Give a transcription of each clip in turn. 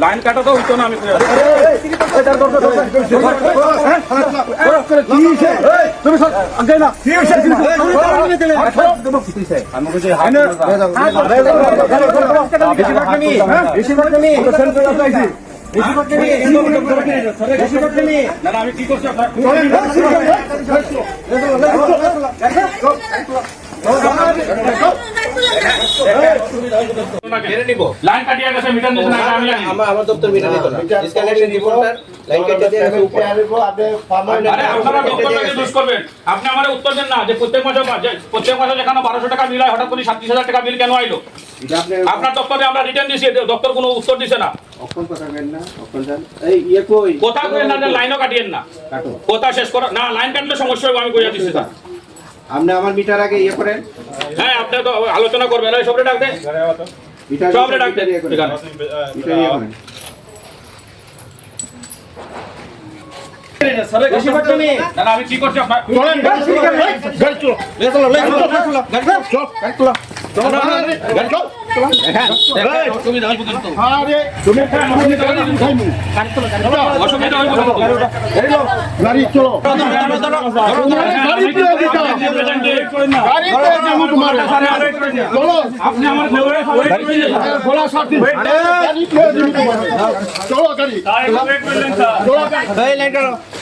Line কাটা তো হইতো না আমি আমি কি করছি আপনার লাইন কাটিয়ে গেছে মিটার নিচে না আমি জানি। আমার আমার দপ্তর মিটার নিত না ডিসকানেকশন রিপোর্টার লাইন কেটে দিয়ে আমি উপরে। আরে আপনারা ডক্টরটাকে দোষ করবেন। আপনি আমার উত্তর দেন না যে প্রত্যেক মাসে প্রত্যেক মাসে যেখানে বারোশো টাকা বিল হয় হঠাৎ করে সাতত্রিশ হাজার টাকা বিল কেন আইলো? আপনার দপ্তরে আমরা রিটার্ন দপ্তর কোনো উত্তর দিছে না। অক্ষণ কথা কেন না? অক্ষণ এই ইয়ে কই? কথা কই না লাইনও কাটিয়েন না। কাটো। কথা শেষ করা না লাইন কাটলে সমস্যা হবে আমি কইয়া আপনি আমার মিটার আগে ইয়ে করেন। হ্যাঁ আপনি তো আলোচনা করবেন এই সবরে ডাক দেন মিটার সবরে ডাক দেন ইয়ে করেন এখানে। মিটার ইয়ে করেন বেশি বাড়ছে নি? না, না, আমি কি করছি আপনার অসুবিধা হইব চলো। আপনি আমার গাড়ি চলো। আমার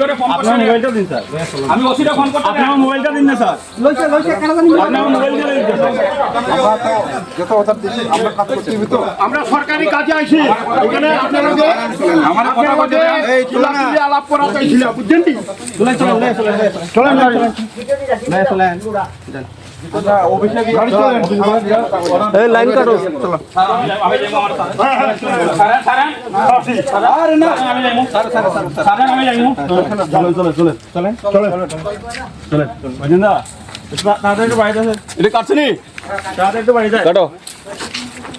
জিনিস ভালো দিতেছ আমি ওসিটা ফোন করতে আপনার মোবাইলটা দিন না স্যার। আপনার মোবাইলটা দিন আমরা সরকারি কাজে আইছি। এখানে আপনারা যে আমার কথা বলতে এই চুলাচুলি আলাপ করা চাইছিল বুঝছেন কি চলেন চলেন চলেন চলেন গাড়ি চলেন। লাইন কাটো।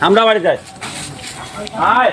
আমার বাড়ি যাই। আয়।